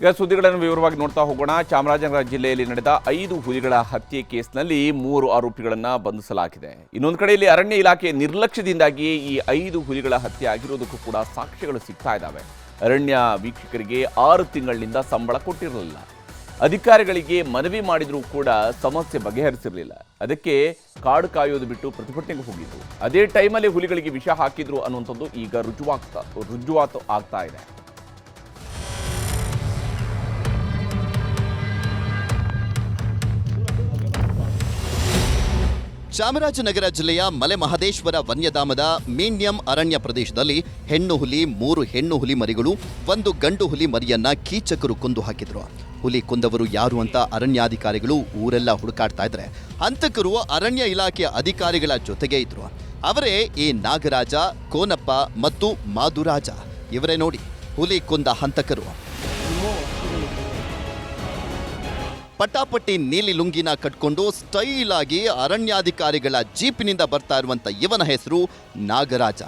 ಈಗ ಸುದ್ದಿಗಳನ್ನು ವಿವರವಾಗಿ ನೋಡ್ತಾ ಹೋಗೋಣ. ಚಾಮರಾಜನಗರ ಜಿಲ್ಲೆಯಲ್ಲಿ ನಡೆದ ಐದು ಹುಲಿಗಳ ಹತ್ಯೆ ಕೇಸ್ನಲ್ಲಿ ಮೂರು ಆರೋಪಿಗಳನ್ನು ಬಂಧಿಸಲಾಗಿದೆ. ಇನ್ನೊಂದು ಕಡೆಯಲ್ಲಿ ಅರಣ್ಯ ಇಲಾಖೆ ನಿರ್ಲಕ್ಷ್ಯದಿಂದಾಗಿ ಈ ಐದು ಹುಲಿಗಳ ಹತ್ಯೆ ಆಗಿರೋದಕ್ಕೂ ಕೂಡ ಸಾಕ್ಷ್ಯಗಳು ಸಿಗ್ತಾ ಇದ್ದಾವೆ ಅರಣ್ಯ ವೀಕ್ಷಕರಿಗೆ ಆರು ತಿಂಗಳಿನಿಂದ ಸಂಬಳ ಕೊಟ್ಟಿರಲಿಲ್ಲ. ಅಧಿಕಾರಿಗಳಿಗೆ ಮನವಿ ಮಾಡಿದರೂ ಕೂಡ ಸಮಸ್ಯೆ ಬಗೆಹರಿಸಿರಲಿಲ್ಲ. ಅದಕ್ಕೆ ಕಾಡು ಕಾಯೋದು ಬಿಟ್ಟು ಪ್ರತಿಭಟನೆಗೆ ಹೋಗಿದ್ದು ಅದೇ ಟೈಮಲ್ಲಿ ಹುಲಿಗಳಿಗೆ ವಿಷ ಹಾಕಿದ್ರು ಅನ್ನುವಂಥದ್ದು ಈಗ ರುಜುವಾಗ್ತಾ, ರುಜುವಾತು ಆಗ್ತಾ ಇದೆ. ಚಾಮರಾಜನಗರ ಜಿಲ್ಲೆಯ ಮಲೆ ಮಹದೇಶ್ವರ ವನ್ಯಧಾಮದ ಮೀನ್ಯಂ ಅರಣ್ಯ ಪ್ರದೇಶದಲ್ಲಿ ಹೆಣ್ಣು ಹುಲಿ, ಮೂರು ಹೆಣ್ಣು ಹುಲಿ ಮರಿಗಳು, ಒಂದು ಗಂಡು ಹುಲಿ ಮರಿಯನ್ನ ಕೀಚಕರು ಕೊಂದು ಹಾಕಿದ್ರು. ಹುಲಿ ಕೊಂದವರು ಯಾರು ಅಂತ ಅರಣ್ಯಾಧಿಕಾರಿಗಳು ಊರೆಲ್ಲ ಹುಡುಕಾಡ್ತಾ ಇದ್ರೆ ಹಂತಕರು ಅರಣ್ಯ ಇಲಾಖೆಯ ಅಧಿಕಾರಿಗಳ ಜೊತೆಗೆ ಇದ್ರು. ಅವರೇ ಈ ನಾಗರಾಜ, ಕೋನಪ್ಪ ಮತ್ತು ಮಾಧುರಾಜ. ಇವರೇ ನೋಡಿ, ಹುಲಿ ಕೊಂದ ಹಂತಕರು. ಪಟಾಪಟಿ ನೀಲಿ ಲುಂಗಿನ ಕಟ್ಕೊಂಡು ಸ್ಟೈಲ್ ಆಗಿ ಅರಣ್ಯಾಧಿಕಾರಿಗಳ ಜೀಪಿನಿಂದ ಬರ್ತಾ ಇರುವಂತ ಇವನ ಹೆಸರು ನಾಗರಾಜ.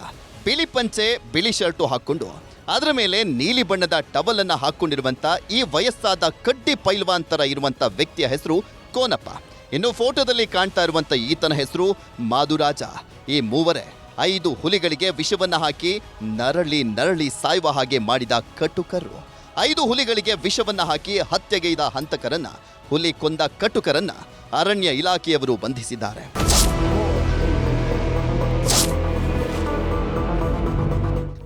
ಬಿಳಿ ಪಂಚೆ, ಬಿಳಿ ಶರ್ಟು ಹಾಕ್ಕೊಂಡು ಅದರ ಮೇಲೆ ನೀಲಿ ಬಣ್ಣದ ಟವಲನ್ನು ಹಾಕೊಂಡಿರುವಂತ ಈ ವಯಸ್ಸಾದ ಕಡ್ಡಿ ಪೈಲ್ವಾಂತರ ಇರುವಂತ ವ್ಯಕ್ತಿಯ ಹೆಸರು ಕೋನಪ್ಪ. ಇನ್ನು ಫೋಟೋದಲ್ಲಿ ಕಾಣ್ತಾ ಇರುವಂತ ಈತನ ಹೆಸರು ಮಾಧುರಾಜ. ಈ ಮೂವರೇ ಐದು ಹುಲಿಗಳಿಗೆ ವಿಷವನ್ನು ಹಾಕಿ ನರಳಿ ನರಳಿ ಸಾಯುವ ಹಾಗೆ ಮಾಡಿದ ಕಟುಕರು. ಐದು ಹುಲಿಗಳಿಗೆ ವಿಷವನ್ನು ಹಾಕಿ ಹತ್ಯೆಗೈದ ಹಂತಕರನ್ನ ಹುಲಿ ಕೊಂದ ಕಟುಕರನ್ನ ಅರಣ್ಯ ಇಲಾಖೆಯವರು ಬಂಧಿಸಿದ್ದಾರೆ.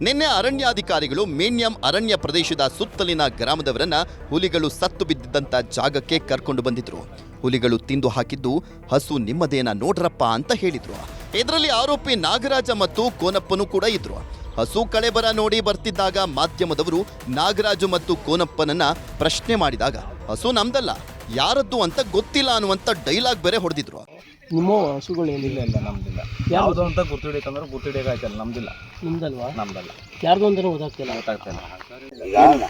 ನಿನ್ನೆ ಅರಣ್ಯಾಧಿಕಾರಿಗಳು ಮೇನ್ಯಂ ಅರಣ್ಯ ಪ್ರದೇಶದ ಸುತ್ತಲಿನ ಗ್ರಾಮದವರನ್ನ ಹುಲಿಗಳು ಸತ್ತು ಬಿದ್ದಿದ್ದಂಥ ಜಾಗಕ್ಕೆ ಕರ್ಕೊಂಡು ಬಂದಿದ್ರು. ಹುಲಿಗಳು ತಿಂದು ಹಾಕಿದ್ದು, ಹಸು ನಿಮ್ಮದೇನ ನೋಡ್ರಪ್ಪ ಅಂತ ಹೇಳಿದ್ರು. ಇದರಲ್ಲಿ ಆರೋಪಿ ನಾಗರಾಜ ಮತ್ತು ಕೋನಪ್ಪನು ಕೂಡ ಇದ್ರು. ಹಸು ಕಳೆಬರ ನೋಡಿ ಬರ್ತಿದ್ದಾಗ ಮಾಧ್ಯಮದವರು ನಾಗರಾಜು ಮತ್ತು ಕೋನಪ್ಪನನ್ನ ಪ್ರಶ್ನೆ ಮಾಡಿದಾಗ, ಹಸು ನಮ್ದಲ್ಲ ಯಾರದ್ದು ಅಂತ ಗೊತ್ತಿಲ್ಲ ಅನ್ನುವಂತ ಡೈಲಾಗ್ ಬೇರೆ ಹೊಡೆದಿದ್ರು ನಿಮ್ಮ ಹಸುಗಳು ಏನಿಲ್ಲ ಇಲ್ಲ ನಮ್ದಿಲ್ಲ. ಯಾವುದು ಅಂತ ಗುರ್ತಿಡಿಕಂದ್ರೆ ಗುರ್ತಿಡಿಕಾಯ್ತಲ್ಲ ನಮ್ದಿಲ್ಲ. ನಿಮ್ದಲ್ವಾ? ನಮ್ದಲ್ಲ. ಯಾರ್ದು ಅಂತಾನೆ ಗೊತ್ತಾಗ್ತಿಲ್ಲ. ಗೊತ್ತಾಗ್ತಾ ಇಲ್ಲ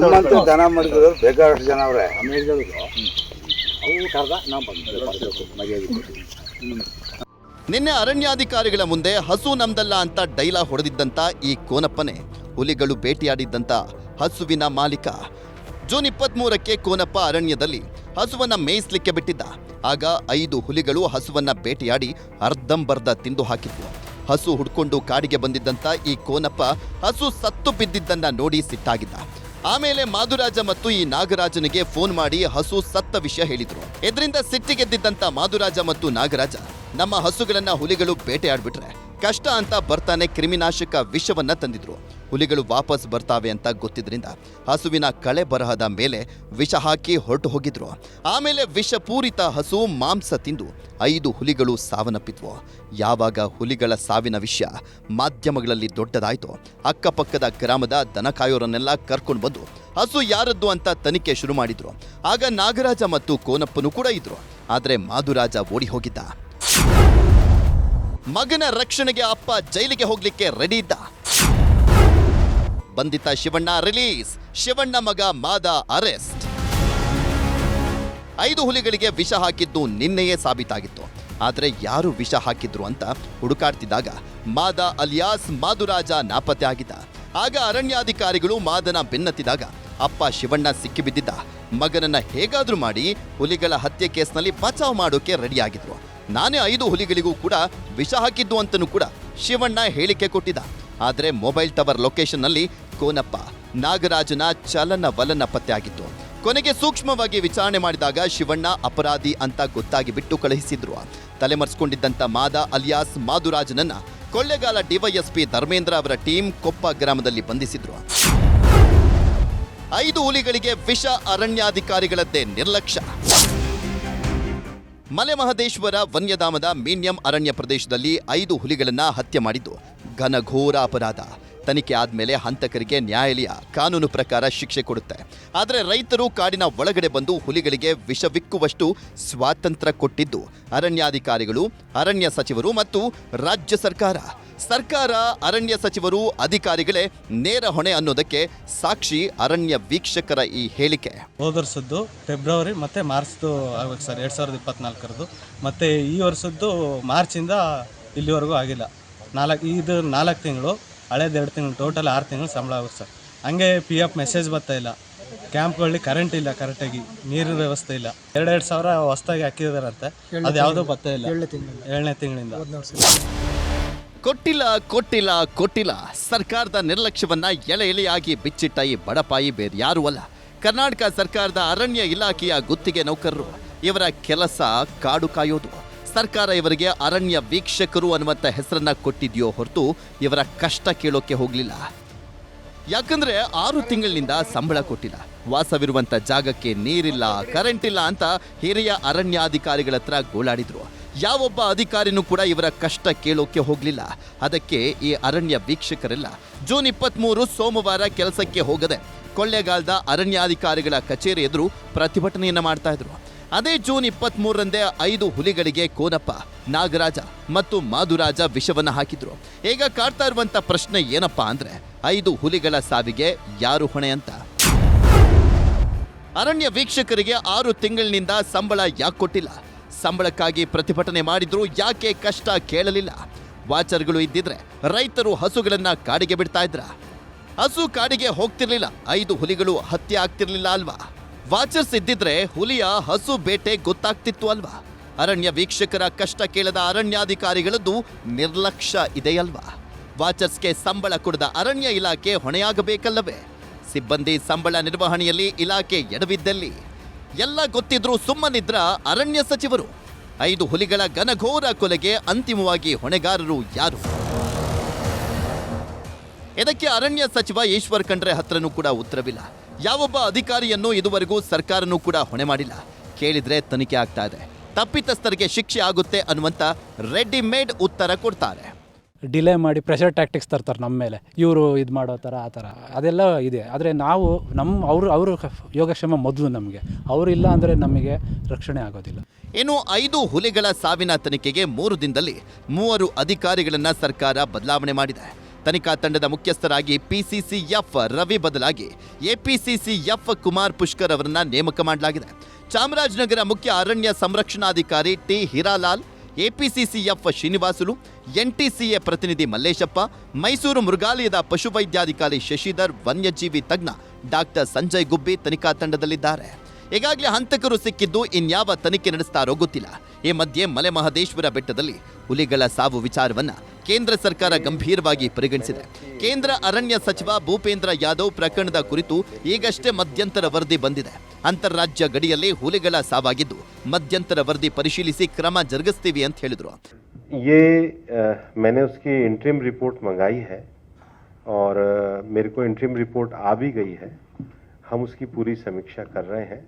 ನಮ್ಮಂತ ದನ ಮಾಡಿದ್ರು ಬೇಕಾದಷ್ಟು ಜನ ಅವ್ರೆ. ಅವು ಕರ್ದ ನಾವು ಬಂದ್ವಿ ಮರ್ಯಾದೆ ನಿನ್ನೆ ಅರಣ್ಯಾಧಿಕಾರಿಗಳ ಮುಂದೆ ಹಸು ನಮ್ದಲ್ಲ ಅಂತ ಡೈಲಾಗ್ ಹೊಡೆದಿದ್ದಂತ ಈ ಕೋನಪ್ಪನೆ ಹುಲಿಗಳು ಭೇಟಿಯಾಡಿದ್ದಂತ ಹಸುವಿನ ಮಾಲೀಕ ಜೂನ್ ಇಪ್ಪತ್ಮೂರಕ್ಕೆ ಕೋನಪ್ಪ ಅರಣ್ಯದಲ್ಲಿ ಹಸುವನ್ನ ಮೇಯಿಸ್ಲಿಕ್ಕೆ ಬಿಟ್ಟಿದ್ದ. ಆಗ ಐದು ಹುಲಿಗಳು ಹಸುವನ್ನ ಬೇಟೆಯಾಡಿ ಅರ್ಧಂಬರ್ಧ ತಿಂದು ಹಾಕಿದ್ವು. ಹಸು ಹುಡ್ಕೊಂಡು ಕಾಡಿಗೆ ಬಂದಿದ್ದಂತ ಈ ಕೋನಪ್ಪ ಹಸು ಸತ್ತು ಬಿದ್ದಿದ್ದನ್ನ ನೋಡಿ ಸಿಟ್ಟಾಗಿದ್ದ. ಆಮೇಲೆ ಮಾಧುರಾಜ ಮತ್ತು ಈ ನಾಗರಾಜನಿಗೆ ಫೋನ್ ಮಾಡಿ ಹಸು ಸತ್ತ ವಿಷಯ ಹೇಳಿದ್ರು. ಇದರಿಂದ ಸಿಟ್ಟಿಗೆದ್ದಿದ್ದಂತ ಮಾಧುರಾಜ ಮತ್ತು ನಾಗರಾಜ ನಮ್ಮ ಹಸುಗಳನ್ನ ಹುಲಿಗಳು ಬೇಟೆಯಾಡ್ಬಿಟ್ರೆ ಕಷ್ಟ ಅಂತ ಬರ್ತಾನೆ ಕ್ರಿಮಿನಾಶಕ ವಿಷವನ್ನ ತಂದಿದ್ರು. ಹುಲಿಗಳು ವಾಪಸ್ ಬರ್ತಾವೆ ಅಂತ ಗೊತ್ತಿದ್ರಿಂದ ಹಸುವಿನ ಕಳೆ ಬರಹದ ಮೇಲೆ ವಿಷ ಹಾಕಿ ಹೊರಟು ಹೋಗಿದ್ರು. ಆಮೇಲೆ ವಿಷಪೂರಿತ ಹಸು ಮಾಂಸ ತಿಂದು ಐದು ಹುಲಿಗಳು ಸಾವನ್ನಪ್ಪಿದ್ವು. ಯಾವಾಗ ಹುಲಿಗಳ ಸಾವಿನ ವಿಷಯ ಮಾಧ್ಯಮಗಳಲ್ಲಿ ದೊಡ್ಡದಾಯಿತು, ಅಕ್ಕಪಕ್ಕದ ಗ್ರಾಮದ ದನಕಾಯೋರನ್ನೆಲ್ಲ ಕರ್ಕೊಂಡು ಬಂದು ಹಸು ಯಾರದ್ದು ಅಂತ ತನಿಖೆ ಶುರು ಮಾಡಿದ್ರು. ಆಗ ನಾಗರಾಜ ಮತ್ತು ಕೋನಪ್ಪನು ಕೂಡ ಇದ್ರು. ಆದರೆ ಮಾಧುರಾಜ ಓಡಿ ಹೋಗಿದ್ದ. ಮಗನ ರಕ್ಷಣೆಗೆ ಅಪ್ಪ ಜೈಲಿಗೆ ಹೋಗ್ಲಿಕ್ಕೆ ರೆಡಿ ಇದ್ದ. ಬಂಧಿತ ಶಿವಣ್ಣ ರಿಲೀಸ್ ಶಿವಣ್ಣ ಮಗ ಮಾದ ಅರೆಸ್ಟ್ ಐದು ಹುಲಿಗಳಿಗೆ ವಿಷ ಹಾಕಿದ್ದು ನಿನ್ನೆಯೇ ಸಾಬೀತಾಗಿತ್ತು. ಆದರೆ ಯಾರು ವಿಷ ಹಾಕಿದ್ರು ಅಂತ ಹುಡುಕಾಡ್ತಿದ್ದಾಗ ಮಾದ ಅಲಿಯಾಸ್ ಮಾದುರಾಜ ನಾಪತ್ತೆ ಆಗಿದ್ದ. ಆಗ ಅರಣ್ಯಾಧಿಕಾರಿಗಳು ಮಾದನ ಬೆನ್ನತ್ತಿದಾಗ ಅಪ್ಪ ಶಿವಣ್ಣ ಸಿಕ್ಕಿಬಿದ್ದಿದ್ದ. ಮಗನನ್ನ ಹೇಗಾದ್ರೂ ಮಾಡಿ ಹುಲಿಗಳ ಹತ್ಯೆ ಕೇಸ್ನಲ್ಲಿ ಬಚಾವ್ ಮಾಡೋಕೆ ರೆಡಿಯಾಗಿದ್ರು ನಾನೇ ಐದು ಹುಲಿಗಳಿಗೂ ಕೂಡ ವಿಷ ಹಾಕಿದ್ದು ಅಂತನೂ ಕೂಡ ಶಿವಣ್ಣ ಹೇಳಿಕೆ ಕೊಟ್ಟಿದ್ದ. ಆದರೆ ಮೊಬೈಲ್ ಟವರ್ ಲೊಕೇಶನ್ನಲ್ಲಿ ಕೋನಪ್ಪ, ನಾಗರಾಜನ ಚಲನ ವಲನ ಪತ್ತೆ ಆಗಿತ್ತು. ಕೊನೆಗೆ ಸೂಕ್ಷ್ಮವಾಗಿ ವಿಚಾರಣೆ ಮಾಡಿದಾಗ ಶಿವಣ್ಣ ಅಪರಾಧಿ ಅಂತ ಗೊತ್ತಾಗಿ ಬಿಟ್ಟು ಕಳುಹಿಸಿದ್ರು. ತಲೆಮರೆಸ್ಕೊಂಡಿದ್ದಂಥ ಮಾದ ಅಲಿಯಾಸ್ ಮಾಧುರಾಜನನ್ನ ಕೊಳ್ಳೆಗಾಲ ಡಿವೈಎಸ್ಪಿ ಧರ್ಮೇಂದ್ರ ಅವರ ಟೀಮ್ ಕೊಪ್ಪ ಗ್ರಾಮದಲ್ಲಿ ಬಂಧಿಸಿದ್ರು. ಐದು ಹುಲಿಗಳಿಗೆ ವಿಷ ಅರಣ್ಯಾಧಿಕಾರಿಗಳದ್ದೇ ನಿರ್ಲಕ್ಷ್ಯ. ಮಲೆ ಮಹದೇಶ್ವರ ವನ್ಯಧಾಮದ ಮೀನ್ಯಂ ಅರಣ್ಯ ಪ್ರದೇಶದಲ್ಲಿ ಐದು ಹುಲಿಗಳನ್ನು ಹತ್ಯೆ ಮಾಡಿದ್ದು ಘನಘೋರ ಅಪರಾಧ. ತನಿಖೆ ಆದಮೇಲೆ ಹಂತಕರಿಗೆ ನ್ಯಾಯಾಲಯ ಕಾನೂನು ಪ್ರಕಾರ ಶಿಕ್ಷೆ ಕೊಡುತ್ತೆ. ಆದರೆ ರೈತರು ಕಾಡಿನ ಒಳಗಡೆ ಬಂದು ಹುಲಿಗಳಿಗೆ ವಿಷವಿಕ್ಕುವಷ್ಟು ಸ್ವಾತಂತ್ರ್ಯ ಕೊಟ್ಟಿದ್ದು ಅರಣ್ಯಾಧಿಕಾರಿಗಳು, ಅರಣ್ಯ ಸಚಿವರು ಮತ್ತು ರಾಜ್ಯ ಸರ್ಕಾರ. ಸರ್ಕಾರ ಅರಣ್ಯ ಸಚಿವರು ಅಧಿಕಾರಿಗಳೇ ನೇರ ಹೊಣೆ ಅನ್ನೋದಕ್ಕೆ ಸಾಕ್ಷಿ ಅರಣ್ಯ ವೀಕ್ಷಕರ ಈ ಹೇಳಿಕೆ. ಹೋದ ವರ್ಷದ್ದು ಫೆಬ್ರವರಿ ಮತ್ತೆ ಮಾರ್ಚ್ದು ಆಗ್ಬೇಕು ಸರ್ ಎರಡ್ ಸಾವಿರದ ಇಪ್ಪತ್ನಾಲ್ಕರದ್ದು. ಮತ್ತೆ ಈ ವರ್ಷದ್ದು ಮಾರ್ಚಿಂದ ಇಲ್ಲಿವರೆಗೂ ಆಗಿಲ್ಲ. ನಾಲ್ಕು ಇದು ನಾಲ್ಕು ತಿಂಗಳು ಹಳೇದು ಎರಡು ತಿಂಗಳು ಟೋಟಲ್ ಆರು ತಿಂಗಳು ಸಂಬಳ ಆಗುತ್ತೆ ಸರ್. ಹಂಗೆ ಪಿ ಎಫ್ ಮೆಸೇಜ್ ಬರ್ತಾ ಇಲ್ಲ. ಕ್ಯಾಂಪ್ಗಳಲ್ಲಿ ಕರೆಂಟ್ ಇಲ್ಲ ಕರೆಕ್ಟಾಗಿ ನೀರಿನ ವ್ಯವಸ್ಥೆ ಇಲ್ಲ. ಎರಡೆರಡು ಸಾವಿರ ಹೊಸ್ದಾಗಿ ಹಾಕಿದಾರಂತೆ. ಅದು ಯಾವುದೂ ಬರ್ತಾ ಇಲ್ಲ. ಏಳನೇ ತಿಂಗಳಿಂದ. ಕೊಟ್ಟಿಲ್ಲ ಕೊಟ್ಟಿಲ್ಲ ಕೊಟ್ಟಿಲ್ಲ. ಸರ್ಕಾರದ ನಿರ್ಲಕ್ಷ್ಯವನ್ನ ಎಳೆ ಎಳೆಯಾಗಿ ಬಿಚ್ಚಿಟ್ಟ ಈ ಬಡಪಾಯಿ ಬೇರೆ ಯಾರೂ ಅಲ್ಲ. ಕರ್ನಾಟಕ ಸರ್ಕಾರದ ಅರಣ್ಯ ಇಲಾಖೆಯ ಗುತ್ತಿಗೆ ನೌಕರರು. ಇವರ ಕೆಲಸ ಕಾಡು ಕಾಯೋದು. ಸರ್ಕಾರ ಇವರಿಗೆ ಅರಣ್ಯ ವೀಕ್ಷಕರು ಅನ್ನುವಂಥ ಹೆಸರನ್ನ ಕೊಟ್ಟಿದೆಯೋ ಹೊರತು ಇವರ ಕಷ್ಟ ಕೇಳೋಕೆ ಹೋಗಲಿಲ್ಲ. ಯಾಕಂದ್ರೆ ಆರು ತಿಂಗಳಿನಿಂದ ಸಂಬಳ ಕೊಟ್ಟಿಲ್ಲ. ವಾಸವಿರುವಂಥ ಜಾಗಕ್ಕೆ ನೀರಿಲ್ಲ ಕರೆಂಟ್ ಇಲ್ಲ ಅಂತ ಹಿರಿಯ ಅರಣ್ಯಾಧಿಕಾರಿಗಳ ಹತ್ರ ಗೋಳಾಡಿದ್ರು. ಯಾವೊಬ್ಬ ಅಧಿಕಾರಿನೂ ಕೂಡ ಇವರ ಕಷ್ಟ ಕೇಳೋಕೆ ಹೋಗಲಿಲ್ಲ. ಅದಕ್ಕೆ ಈ ಅರಣ್ಯ ವೀಕ್ಷಕರೆಲ್ಲ, ಜೂನ್ ಇಪ್ಪತ್ತ್ಮೂರು ಸೋಮವಾರ ಕೆಲಸಕ್ಕೆ ಹೋಗದೆ, ಕೊಳ್ಳೇಗಾಲದ ಅರಣ್ಯಾಧಿಕಾರಿಗಳ ಕಚೇರಿ ಎದುರು ಪ್ರತಿಭಟನೆಯನ್ನ ಮಾಡ್ತಾ ಇದ್ರು. ಅದೇ ಜೂನ್ ಇಪ್ಪತ್ತ್ಮೂರಂದೇ ಐದು ಹುಲಿಗಳಿಗೆ ಕೋನಪ್ಪ, ನಾಗರಾಜ ಮತ್ತು ಮಾಧುರಾಜ ವಿಷವನ್ನು ಹಾಕಿದ್ರು. ಈಗ ಕಾಡ್ತಾ ಇರುವಂಥ ಪ್ರಶ್ನೆ ಏನಪ್ಪಾ ಅಂದರೆ, ಐದು ಹುಲಿಗಳ ಸಾವಿಗೆ ಯಾರು ಹೊಣೆ ಅಂತ? ಅರಣ್ಯ ವೀಕ್ಷಕರಿಗೆ ಆರು ತಿಂಗಳಿನಿಂದ ಸಂಬಳ ಯಾಕೆ ಕೊಟ್ಟಿಲ್ಲ? ಸಂಬಳಕ್ಕಾಗಿ ಪ್ರತಿಭಟನೆ ಮಾಡಿದ್ರು, ಯಾಕೆ ಕಷ್ಟ ಕೇಳಲಿಲ್ಲ? ವಾಚರ್ಗಳು ಇದ್ದಿದ್ರೆ ರೈತರು ಹಸುಗಳನ್ನ ಕಾಡಿಗೆ ಬಿಡ್ತಾ ಇದ್ರ. ಹಸು ಕಾಡಿಗೆ ಹೋಗ್ತಿರ್ಲಿಲ್ಲ, ಐದು ಹುಲಿಗಳು ಹತ್ಯೆ ಆಗ್ತಿರ್ಲಿಲ್ಲ ಅಲ್ವಾ? ವಾಚರ್ಸ್ ಇದ್ದಿದ್ರೆ ಹುಲಿಯ ಹಸು ಬೇಟೆ ಗೊತ್ತಾಗ್ತಿತ್ತು ಅಲ್ವಾ? ಅರಣ್ಯ ವೀಕ್ಷಕರ ಕಷ್ಟ ಕೇಳದ ಅರಣ್ಯಾಧಿಕಾರಿಗಳದ್ದು ನಿರ್ಲಕ್ಷ್ಯ ಇದೆಯಲ್ವಾ? ವಾಚರ್ಸ್ಗೆ ಸಂಬಳ ಕೊಡದ ಅರಣ್ಯ ಇಲಾಖೆ ಹೊಣೆಯಾಗಬೇಕಲ್ಲವೇ? ಸಿಬ್ಬಂದಿ ಸಂಬಳ ನಿರ್ವಹಣೆಯಲ್ಲಿ ಇಲಾಖೆ ಎಡವಿದ್ದಲ್ಲಿ. ಎಲ್ಲ ಗೊತ್ತಿದ್ರೂ ಸುಮ್ಮನಿದ್ರ ಅರಣ್ಯ ಸಚಿವರು. ಐದು ಹುಲಿಗಳ ಘನಘೋರ ಕೊಲೆಗೆ ಅಂತಿಮವಾಗಿ ಹೊಣೆಗಾರರು ಯಾರು? ಇದಕ್ಕೆ ಅರಣ್ಯ ಸಚಿವ ಈಶ್ವರ್ ಖಂಡ್ರೆ ಹತ್ರನೂ ಕೂಡ ಉತ್ತರವಿಲ್ಲ. ಯಾವೊಬ್ಬ ಅಧಿಕಾರಿಯನ್ನು ಇದುವರೆಗೂ ಸರ್ಕಾರನೂ ಕೂಡ ಹೊಣೆ ಮಾಡಿಲ್ಲ. ಕೇಳಿದ್ರೆ ತನಿಖೆ ಆಗ್ತಾ ಇದೆ. ತಪ್ಪಿತಸ್ಥರಿಗೆ ಶಿಕ್ಷೆ ಆಗುತ್ತೆ ಅನ್ನುವಂತ ರೆಡಿಮೇಡ್ ಉತ್ತರ ಕೊಡ್ತಾರೆ. ಡಿಲೇ ಮಾಡಿ ಪ್ರೆಷರ್ ಟ್ಯಾಕ್ಟಿಕ್ಸ್ ತರ್ತಾರೆ ನಮ್ಮ ಮೇಲೆ. ಇವರು ಇದು ಮಾಡೋ ಥರ, ಆ ಥರ. ಅದೆಲ್ಲ ಇದೆ. ಆದರೆ ನಾವು ನಮ್ಮ ಅವರು ಅವರು ಯೋಗಕ್ಷೇಮ ಮೊದಲು ನಮಗೆ. ಅವರಿಲ್ಲ ಅಂದರೆ ನಮಗೆ ರಕ್ಷಣೆ ಆಗೋದಿಲ್ಲ. ಇನ್ನು ಐದು ಹುಲಿಗಳ ಸಾವಿನ ತನಿಖೆಗೆ ಮೂರು ದಿನದಲ್ಲಿ ಮೂವರು ಅಧಿಕಾರಿಗಳನ್ನು ಸರ್ಕಾರ ಬದಲಾವಣೆ ಮಾಡಿದೆ. ತನಿಖಾ ತಂಡದ ಮುಖ್ಯಸ್ಥರಾಗಿ ಪಿಸಿಸಿಎಫ್ ರವಿ ಬದಲಾಗಿ ಎಪಿಸಿಸಿಎಫ್ ಕುಮಾರ್ ಪುಷ್ಕರ್ ಅವರನ್ನು ನೇಮಕ ಮಾಡಲಾಗಿದೆ. ಚಾಮರಾಜನಗರ ಮುಖ್ಯ ಅರಣ್ಯ ಸಂರಕ್ಷಣಾಧಿಕಾರಿ ಟಿ ಹಿರಾಲಾಲ್ ಎಪಿಸಿಸಿಎಫ್ ಶ್ರೀನಿವಾಸುಲು, ಎನ್ಟಿಸಿಎ ಪ್ರತಿನಿಧಿ ಮಲ್ಲೇಶಪ್ಪ, ಮೈಸೂರು ಮೃಗಾಲಯದ ಪಶುವೈದ್ಯಾಧಿಕಾರಿ ಶಶಿಧರ್, ವನ್ಯಜೀವಿ ತಜ್ಞ ಡಾಕ್ಟರ್ ಸಂಜಯ್ ಗುಬ್ಬಿ ತನಿಖಾ ತಂಡದಲ್ಲಿದ್ದಾರೆ. ಈಗಾಗಲೇ ಹಂತಕರು ಸಿಕ್ಕಿದ್ದು ಇನ್ಯಾವ ತನಿಖೆ ನಡೆಸ್ತಾರೋ ಗೊತ್ತಿಲ್ಲ. ಈ ಮಧ್ಯೆ ಮಲೆ ಮಹದೇಶ್ವರ ಬೆಟ್ಟದಲ್ಲಿ ಹುಲಿಗಳ ಸಾವು ವಿಚಾರವನ್ನ ಕೇಂದ್ರ ಸರ್ಕಾರ ಗಂಭೀರವಾಗಿ ಪರಿಗಣಿಸಿದೆ ಕೇಂದ್ರ ಅರಣ್ಯ ಸಚಿವ ಭೂಪೇಂದ್ರ ಯಾದವ್ ಪ್ರಕರಣದ ಕುರಿತು ಈಗಷ್ಟೇ ಮಧ್ಯಂತರ ವರದಿ ಬಂದಿದೆ ಅಂತಾರಾಜ್ಯ ಗಡಿಯಲ್ಲಿ ಹುಲಿಗಳ ಸಾವಾಗಿದ್ದು ಮಧ್ಯಂತರ ವರದಿ ಪರಿಶೀಲಿಸಿ ಕ್ರಮ ಜರುಗಿಸ್ತೀವಿ ಅಂತ ಹೇಳಿದ್ರು ये अ, मैंने उसकी इंटरिम रिपोर्ट मंगाई है और अ, मेरे को इंटरिम रिपोर्ट आ भी गई है हम उसकी पूरी समीक्षा कर रहे हैं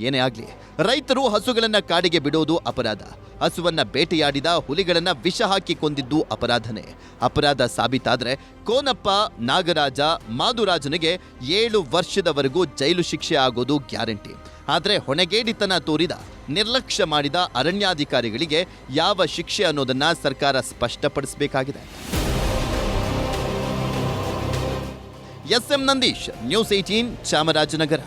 ಏನೇ ಆಗ್ಲಿ, ರೈತರು ಹಸುಗಳನ್ನ ಕಾಡಿಗೆ ಬಿಡೋದು ಅಪರಾಧ. ಹಸುವನ್ನ ಬೇಟೆಯಾಡಿದ ಹುಲಿಗಳನ್ನ ವಿಷ ಹಾಕಿ ಕೊಂದಿದ್ದು ಅಪರಾಧನೇ. ಅಪರಾಧ ಸಾಬೀತಾದ್ರೆ ಕೋನಪ್ಪ, ನಾಗರಾಜ, ಮಾಧುರಾಜನಿಗೆ ಏಳು ವರ್ಷದವರೆಗೂ ಜೈಲು ಶಿಕ್ಷೆ ಆಗೋದು ಗ್ಯಾರಂಟಿ. ಆದರೆ ಹೊಣೆಗೇಡಿತನ ತೋರಿದ, ನಿರ್ಲಕ್ಷ್ಯ ಮಾಡಿದ ಅರಣ್ಯಾಧಿಕಾರಿಗಳಿಗೆ ಯಾವ ಶಿಕ್ಷೆ ಅನ್ನೋದನ್ನ ಸರ್ಕಾರ ಸ್ಪಷ್ಟಪಡಿಸಬೇಕಾಗಿದೆ. S M Nandish, news eighteen Chamarajanagar.